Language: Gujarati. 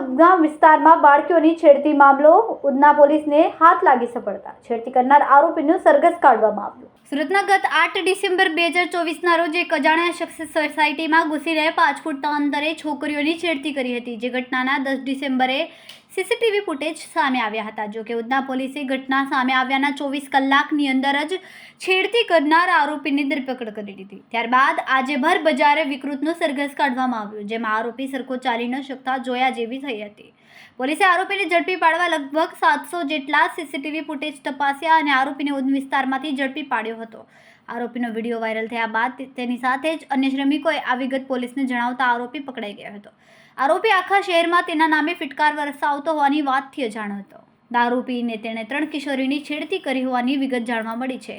ઉદગામ વિસ્તારમાં બાળકીઓની છેડતી મામલો ઉધના પોલીસને હાથ લાગી સફળતા. છેડતી કરનાર આરોપીનું સરઘસ કાઢવામાં આવ્યું. સુરતના ગત આઠ ડિસેમ્બર બે હજાર ચોવીસના રોજ એક અજાણ્યા શખ્સે સોસાયટીમાં ઘૂસીને પાંચ ફૂટના અંતરે છોકરીઓની છેડતી કરી હતી. જે ઘટનાના દસ ડિસેમ્બરે સીસીટીવી ફૂટેજ સામે આવ્યા હતા. જોકે ઉદના ઉધના પોલીસે ઘટના સામે આવ્યાના ચોવીસ કલાકની અંદર જ છેડતી કરનાર આરોપીની ધરપકડ કરી લીધી ત્યારબાદ આજે ભર બજારે વિકૃતનું સરઘસ કાઢવામાં આવ્યું, જેમાં આરોપી સરખો ચાલી ન શકતા જોયા જેવી થઈ હતી. પોલીસે આરોપીને ઝડપી પાડવા લગભગ સાતસો જેટલા સીસીટીવી ફૂટેજ તપાસ્યા અને આરોપીને ઉધન વિસ્તારમાંથી ઝડપી પાડ્યો હતો. આરોપીનો વીડિયો વાયરલ થયા બાદ તેની સાથે જ અન્ય શ્રમિકોએ આ વિગત પોલીસને જણાવતા આરોપી પકડાઈ ગયો હતો. આરોપી આખા શહેરમાં તેના નામે ફિટકાર વરસાવતો હોવાની વાતથી અજાણ હતો. દારૂ પીને તેણે ત્રણ કિશોરીની છેડતી કરી હોવાની વિગત જાણવા મળી છે.